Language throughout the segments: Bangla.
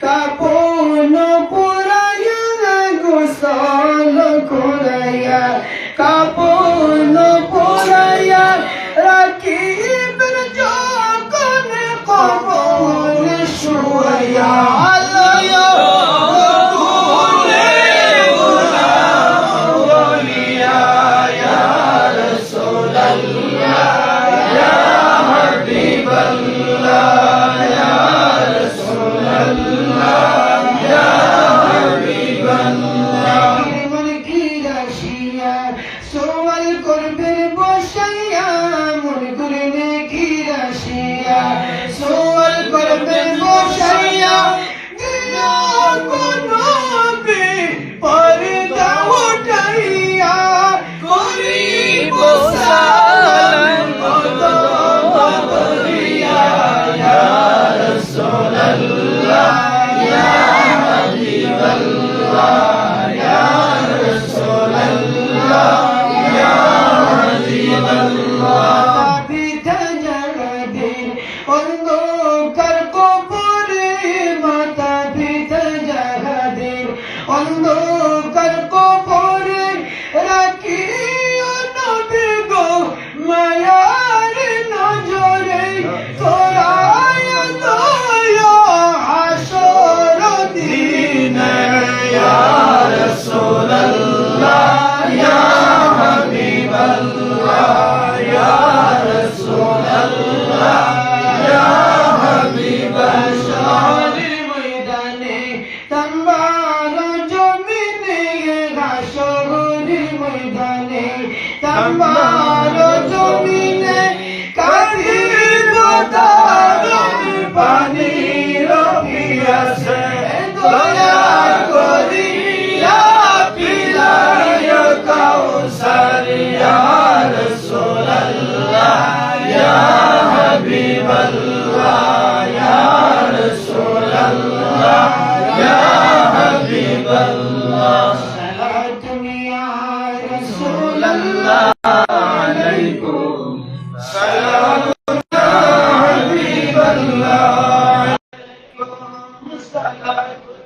Kapo Salud. Allah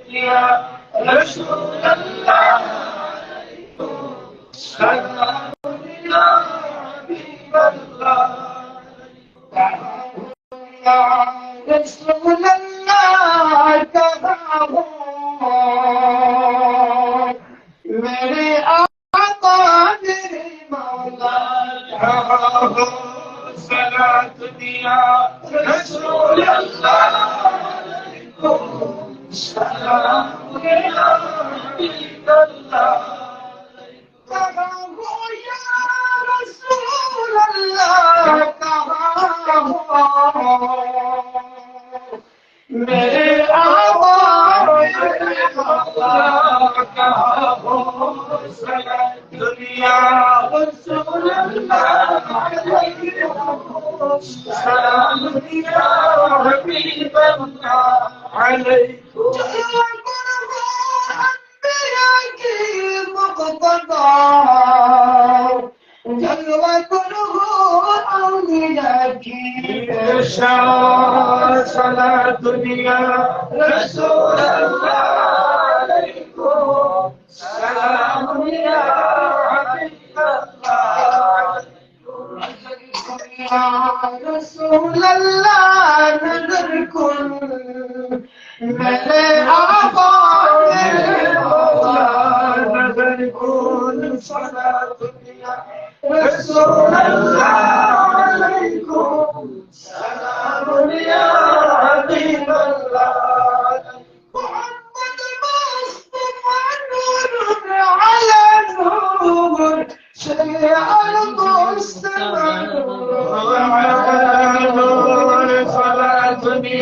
يا رسول الله سلام يا حبيب الله يا رسول سلام يا حبيب الله عليكم أنبياء مقتضى جلوته أولياك إرشاد صلاة يا رسول الله عليكم سلام يا رسول اللہ نظر کن میں نے آقا نظر کن صدا دنیا رسول اللہ علیکم سلام علیہ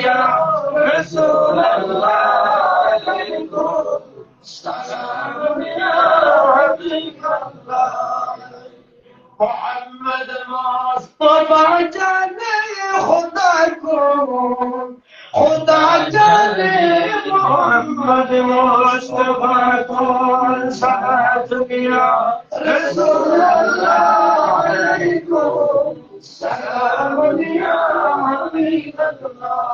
رسول الله عليكم السلام يا حبيب الله محمد مصطفى جاني خداكم خدا جاني محمد مصطفى كل ساعتك يا رسول الله عليكم سلام يا حبيب الله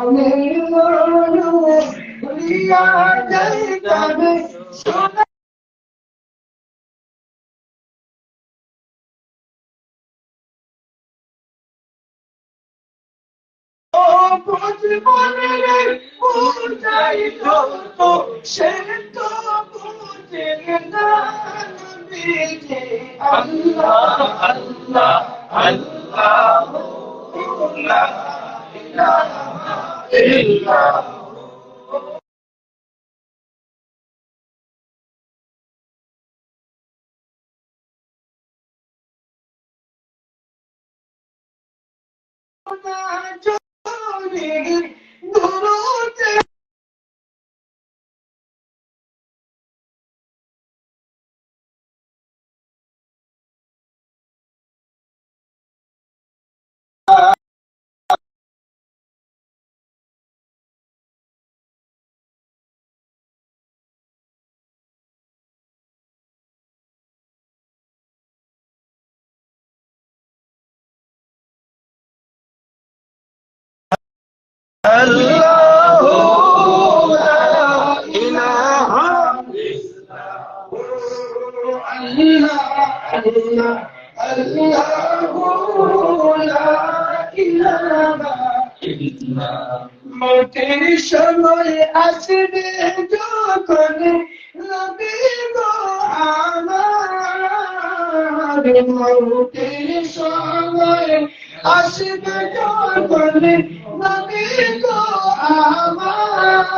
মনের মনো ভুলিয়া যাই তবে সবাই জীবনের পূজাই তো সে Tak 你 মতির সময় আসবে যখন রবিব আমার মতির সময় আসবে যখন রবিব আমার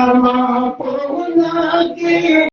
আমাকে